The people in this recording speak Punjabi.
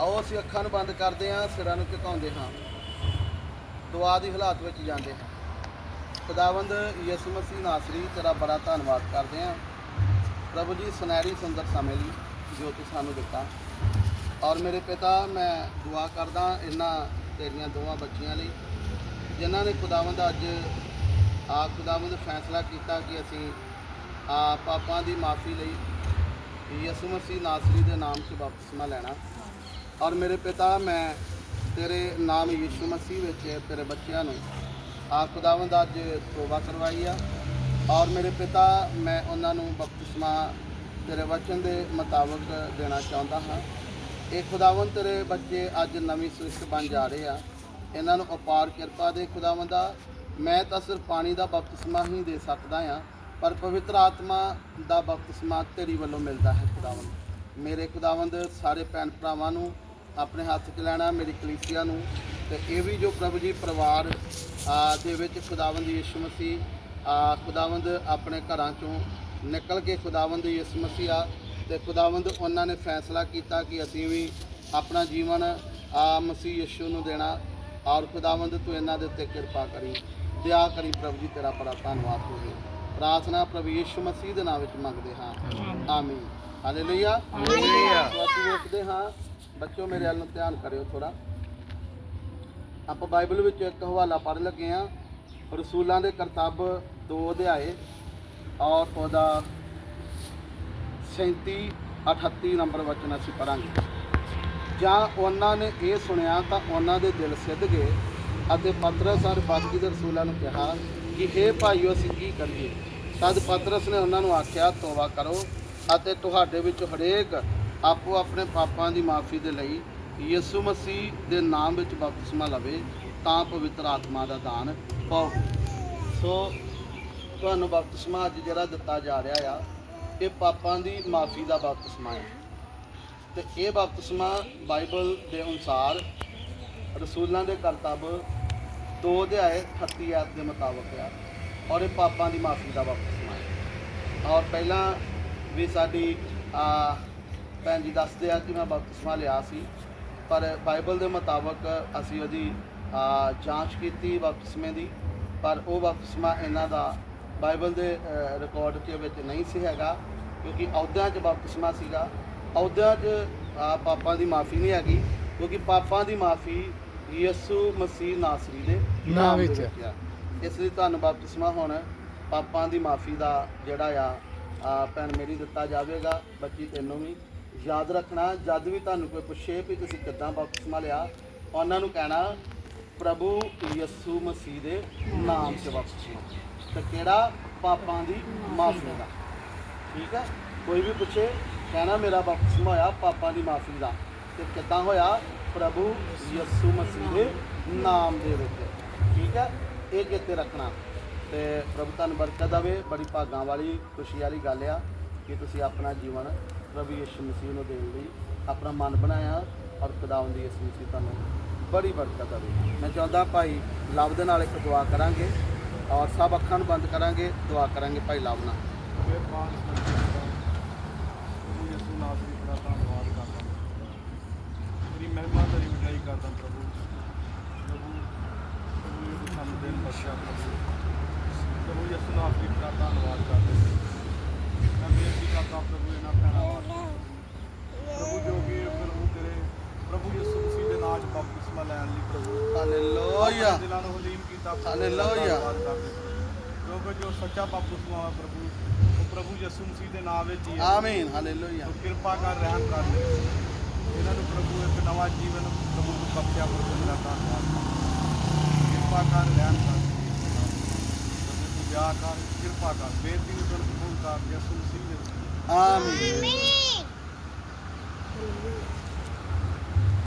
ਆਓ ਅਸੀਂ ਅੱਖਾਂ ਨੂੰ ਬੰਦ ਕਰਦੇ ਹਾਂ, ਸਿਰਾਂ ਨੂੰ ਝੁਕਾਉਂਦੇ ਹਾਂ। ਦੁਆ ਦੀ ਹਾਲਾਤ ਵਿੱਚ ਜਾਂਦੇ ਹਾਂ। ਖੁਦਾਵੰਦ ਯਿਸੂ ਮਸੀਹ ਨਾਸਰੀ, ਤੇਰਾ ਬੜਾ ਧੰਨਵਾਦ ਕਰਦੇ ਹਾਂ। ਪ੍ਰਭੂ ਜੀ, ਸੁਨਹਿਰੀ ਸੁੰਦਰ ਸਮੇਂ ਲਈ ਜੋ ਤੂੰ ਸਾਨੂੰ ਦਿੱਤਾ। ਔਰ ਮੇਰੇ ਪਿਤਾ, ਮੈਂ ਦੁਆ ਕਰਦਾ ਇਹਨਾਂ ਤੇਰੀਆਂ ਦੋਵਾਂ ਬੱਚੀਆਂ ਲਈ, ਜਿਨ੍ਹਾਂ ਨੇ ਖੁਦਾਵੰਦ ਅੱਜ ਆ ਖੁਦਾਵੰਦ ਫੈਸਲਾ ਕੀਤਾ ਕਿ ਅਸੀਂ ਆ ਪਾਪਾਂ ਦੀ ਮਾਫੀ ਲਈ ਯਿਸੂ ਮਸੀਹ ਨਾਸਰੀ ਦੇ ਨਾਮ 'ਚ ਬਪਤਿਸਮਾ ਲੈਣਾ। ਔਰ ਮੇਰੇ ਪਿਤਾ, ਮੈਂ ਤੇਰੇ ਨਾਮ ਯਿਸੂ ਮਸੀਹ ਵਿੱਚ ਤੇਰੇ ਬੱਚਿਆਂ ਨੂੰ ਆ ਖੁਦਾਵੰਦ ਅੱਜ ਤੋਬਾ ਕਰਵਾਈ ਆ। ਔਰ ਮੇਰੇ ਪਿਤਾ, ਮੈਂ ਉਹਨਾਂ ਨੂੰ ਬਪਤਿਸਮਾ ਤੇਰੇ ਵਚਨ ਦੇ ਮੁਤਾਬਕ ਦੇਣਾ ਚਾਹੁੰਦਾ ਹਾਂ। ਇਹ ਖੁਦਾਵੰਦ ਤੇਰੇ ਬੱਚੇ ਅੱਜ ਨਵੀਂ ਸ੍ਰਿਸ਼ਟ ਬਣ ਜਾ ਰਹੇ ਆ। ਇਹਨਾਂ ਨੂੰ ਅਪਾਰ ਕਿਰਪਾ ਦੇ ਖੁਦਾਵੰਦਾ ਮੈਂ ਤਾਂ ਸਿਰਫ ਪਾਣੀ ਦਾ ਬਪਤਿਸਮਾ ਹੀ ਦੇ ਸਕਦਾ ਹਾਂ, ਪਰ ਪਵਿੱਤਰ ਆਤਮਾ ਦਾ ਬਪਤਿਸਮਾ ਤੇਰੀ ਵੱਲੋਂ ਮਿਲਦਾ ਹੈ ਖੁਦਾਵੰਦ। ਮੇਰੇ ਖੁਦਾਵੰਦ, ਸਾਰੇ ਭੈਣ ਭਰਾਵਾਂ ਨੂੰ ਆਪਣੇ ਹੱਥ 'ਚ ਲੈਣਾ ਮੇਰੀ ਕਲੀਸਿਆ ਨੂੰ ਤੇ ਇਹ ਵੀ ਜੋ ਪ੍ਰਭੂ ਜੀ ਪਰਿਵਾਰ ਦੇ ਵਿੱਚ ਖੁਦਾਵੰਦ ਯਿਸੂ ਮਸੀਹ ਆ, ਖੁਦਾਵੰਦ ਆਪਣੇ ਘਰਾਂ ਚੋਂ ਨਿਕਲ ਕੇ ਖੁਦਾਵੰਦ ਯਿਸੂ ਮਸੀਹ ਆ ਤੇ ਖੁਦਾਵੰਦ ਉਹਨਾਂ ਨੇ ਫੈਸਲਾ ਕੀਤਾ ਕਿ ਅਸੀਂ ਵੀ ਆਪਣਾ ਜੀਵਨ ਆ ਮਸੀਹ ਯਿਸੂ ਨੂੰ ਦੇਣਾ ਔਰ ਖੁਦਾਵੰਦ ਤੂੰ ਇਹਨਾਂ ਦੇ ਉੱਤੇ ਕਿਰਪਾ ਕਰੀ ਦਇਆ ਕਰੀ ਪ੍ਰਭੂ ਜੀ ਤੇਰਾ ਬੜਾ ਧੰਨਵਾਦ ਹੋਵੇ ਪ੍ਰਾਰਥਨਾ ਪ੍ਰਭੂ ਯਿਸੂ ਮਸੀਹ ਦੇ ਨਾਮ ਵਿੱਚ ਮੰਗਦੇ ਹਾਂ। ਆਮੀਨ। ਹਾਲੇਲੂਇਆ ਹਾਲੇਲੂਇਆ ਅਸੀਂ ਵੇਖਦੇ ਹਾਂ ਬੱਚੋ ਮੇਰੇ ਵੱਲ ਨੂੰ ਧਿਆਨ ਕਰਿਓ ਥੋੜਾ ਆਪਾਂ ਬਾਈਬਲ ਵਿੱਚ ਇੱਕ ਹਵਾਲਾ ਪੜ੍ਹ ਲੱਗੇ ਆ ਰਸੂਲਾਂ ਦੇ ਕਰਤੱਵ 2 ਅਧਿਆਏ ਔਰ ਉਹਦਾ 37 38 ਨੰਬਰ ਵਚਨ ਅਸੀਂ ਪੜਾਂਗੇ ਜਾਂ ਉਹਨਾਂ ਨੇ ਇਹ ਸੁਣਿਆ ਤਾਂ ਉਹਨਾਂ ਦੇ ਦਿਲ ਸਿੱਧ ਗਏ ਅਤੇ ਪਤਰਸ ਔਰ ਬਾਕੀ ਦੇ ਰਸੂਲਾਂ ਨੂੰ ਕਿਹਾ ਕਿ हे ਭਾਈਓ, ਅਸੀਂ ਕੀ ਕਰੀਏ? ਤਦ ਪਤਰਸ ਨੇ ਉਹਨਾਂ ਨੂੰ ਆਖਿਆ, ਤੋਬਾ ਕਰੋ ਅਤੇ ਤੁਹਾਡੇ ਵਿੱਚ ਹਰੇਕ ਆਪੋ ਆਪਣੇ ਪਾਪਾਂ ਦੀ ਮਾਫੀ ਦੇ ਲਈ ਯਿਸੂ ਮਸੀਹ ਦੇ ਨਾਮ ਵਿੱਚ ਬਪਤਿਸਮਾ ਲਵੇ, ਤਾਂ ਪਵਿੱਤਰ ਆਤਮਾ ਦਾ ਦਾਨ ਪਾਓ। ਸੋ, ਤੁਹਾਨੂੰ ਬਪਤਿਸਮਾ ਅੱਜ ਜਿਹੜਾ ਦਿੱਤਾ ਜਾ ਰਿਹਾ ਆ, ਇਹ ਪਾਪਾਂ ਦੀ ਮਾਫੀ ਦਾ ਬਪਤਿਸਮਾ ਹੈ। ਤੇ ਇਹ ਬਪਤਿਸਮਾ ਬਾਈਬਲ ਦੇ ਅਨੁਸਾਰ ਰਸੂਲਾਂ ਦੇ ਕਰਤੱਵ 2 ਅਧਿਆਏ 38 ਆਇਤ ਦੇ ਮੁਤਾਬਕ ਆ, ਔਰ ਇਹ ਪਾਪਾਂ ਦੀ ਮਾਫੀ ਦਾ ਬਪਤਿਸਮਾ ਹੈ। ਔਰ ਪਹਿਲਾਂ ਵੀ ਸਾਡੀ, ਆ ਭੈਣ ਜੀ ਦੱਸਦੇ ਆ ਕਿ ਮੈਂ ਬਪਤਿਸਮਾ ਲਿਆ ਸੀ ਪਰ ਬਾਈਬਲ ਦੇ ਮੁਤਾਬਕ ਅਸੀਂ ਉਹਦੀ ਜਾਂਚ ਕੀਤੀ ਬਪਤਿਸਮੇ ਦੀ ਪਰ ਉਹ ਬਪਤਿਸਮਾ ਇਹਨਾਂ ਦਾ ਬਾਈਬਲ ਦੇ ਰਿਕਾਰਡ ਦੇ ਵਿੱਚ ਨਹੀਂ ਸੀ ਹੈਗਾ ਕਿਉਂਕਿ ਅਹੁਦਿਆਂ 'ਚ ਬਪਤਿਸਮਾ ਸੀਗਾ। ਅਹੁਦਿਆਂ 'ਚ ਆ, ਪਾਪਾਂ ਦੀ ਮਾਫੀ ਨਹੀਂ ਹੈਗੀ ਕਿਉਂਕਿ ਪਾਪਾਂ ਦੀ ਮਾਫੀ ਯਿਸੂ ਮਸੀਹ ਨਾਸਰੀ ਦੇ ਨਾਮ ਵਿੱਚ ਆ। ਇਸ ਲਈ ਤੁਹਾਨੂੰ ਬਪਤਿਸਮਾ ਹੁਣ ਪਾਪਾਂ ਦੀ ਮਾਫੀ ਦਾ ਜਿਹੜਾ ਆ ਆ ਭੈਣ ਮੇਰੀ ਦਿੱਤਾ ਜਾਵੇਗਾ ਬੱਚੀ ਤੈਨੂੰ ਵੀ। ਯਾਦ ਰੱਖਣਾ, ਜਦ ਵੀ ਤੁਹਾਨੂੰ ਕੋਈ ਪੁੱਛੇ ਵੀ ਤੁਸੀਂ ਕਿੱਦਾਂ ਬਪਤਿਸਮਾ ਲਿਆ, ਉਹਨਾਂ ਨੂੰ ਕਹਿਣਾ, ਪ੍ਰਭੂ ਯਿਸੂ ਮਸੀਹ ਦੇ ਨਾਮ 'ਚ ਬਪਤਿਸਮਾ। ਤੇ ਕਿਹੜਾ? ਪਾਪਾਂ ਦੀ ਮਾਫੀ ਦਾ। ਠੀਕ ਹੈ? ਕੋਈ ਵੀ ਪੁੱਛੇ, ਕਹਿਣਾ, ਮੇਰਾ ਬਪਤਿਸਮਾ ਹੋਇਆ ਪਾਪਾਂ ਦੀ ਮਾਫੀ ਦਾ। ਤੇ ਕਿੱਦਾਂ ਹੋਇਆ? ਪ੍ਰਭੂ ਯਿਸੂ ਮਸੀਹ ਦੇ ਨਾਮ ਦੇ ਵਿੱਚ। ਠੀਕ ਹੈ? ਇਹ ਕਿਤੇ ਰੱਖਣਾ? ਤੇ ਪ੍ਰਭੂ ਤੁਹਾਨੂੰ ਬਰਕਤ ਦੇਵੇ। ਬੜੀ ਭਾਗਾਂ ਵਾਲੀ, ਖੁਸ਼ੀ ਵਾਲੀ ਗੱਲ ਆ ਕਿ ਤੁਸੀਂ ਆਪਣਾ ਜੀਵਨ ਪ੍ਰਭੂ ਯਿਸੂ ਮਸੀਹ ਨੂੰ ਦੇਣ ਲਈ ਆਪਣਾ ਮਨ ਬਣਾਇਆ ਔਰ ਖੁਦਾਵੰਦ ਦੀ ਯਿਸੂ ਮਸੀਹ ਤੁਹਾਨੂੰ ਬੜੀ ਬਰਕਤ ਦੇਵੇ ਮੈਂ ਚਾਹੁੰਦਾ ਭਾਈ ਲਵ ਦੇ ਨਾਲ ਇੱਕ ਦੁਆ ਕਰਾਂਗੇ ਔਰ ਸਭ ਅੱਖਾਂ ਨੂੰ ਬੰਦ ਕਰਾਂਗੇ, ਦੁਆ ਕਰਾਂਗੇ ਭਾਈ ਲਵ ਨਾਲ। ਪ੍ਰਭੂ ਯਿਸੂ ਨਾਸਰੀ ਦਾ ਧੰਨਵਾਦ ਕਰਦਾ ਤੇਰੀ ਮਹਿਮਾ ਤੇਰੀ ਵਡਿਆਈ ਕਰਦਾ ਪ੍ਰਭੂ। ਪ੍ਰਭੂ ਪ੍ਰਭੂ ਇਹ ਸਾਨੂੰ ਦਿਨ ਬਖਸ਼ਿਆ ਪ੍ਰਭੂ। ਪ੍ਰਭੂ ਯਿਸੂ ਨਾਸਰੀ ਦਾ ਧੰਨਵਾਦ ਕਰਦੇ ਮੈਂ ਬੇਨਤੀ ਕਰਦਾ ਪ੍ਰਭੂ, ਇਹਨਾਂ ਭੈਣਾਂ ਵਾਸਤੇ ਪ੍ਰਭੂ ਜੋ ਕਿ ਪ੍ਰਭੂ ਤੇਰੇ ਪ੍ਰਭੂ ਯਿਸੂ ਮਸੀਹ ਦੇ ਨਾਮ 'ਚ ਬਪਤਿਸਮਾ ਲੈਣ ਲਈ ਪ੍ਰਭੂ ਹਾਲੇਲੂਇਆ ਦਿਲਾਂ ਨੂੰ ਹਲੀਮ ਕੀਤਾ ਹਾਲੇਲੂਇਆ। ਕਿਉਂਕਿ ਜੋ ਸੱਚਾ ਬਪਤਿਸਮਾ ਹੈ ਪ੍ਰਭੂ ਉਹ ਪ੍ਰਭੂ ਯਿਸੂ ਮਸੀਹ ਦੇ ਨਾਮ ਵਿੱਚ ਹੀ ਹੈ। ਆਮੀਨ ਹਾਲੇਲੂਇਆ। ਕਿਰਪਾ ਕਰ ਰਹਿਮ ਕਰ। ਲੈ ਇਹਨਾਂ ਨੂੰ ਪ੍ਰਭੂ ਇੱਕ ਨਵਾਂ ਜੀਵਨ ਪ੍ਰਭੂ ਨੂੰ ਬਖਸ਼ਿਆ ਪ੍ਰਭੂ ਦਾ ਧੰਨਵਾਦ ਕਿਰਪਾ ਕਰ ਰਹਿਮ ਕਰ। ਵਿਆਹ ਕਰ ਕਿਰਪਾ ਕਰ। ਬੇਨਤੀ ਨੂੰ ਕਬੂਲ ਕਰ ਯਿਸੂ ਮਸੀਹ ਦੇ ਆਮੀਨ।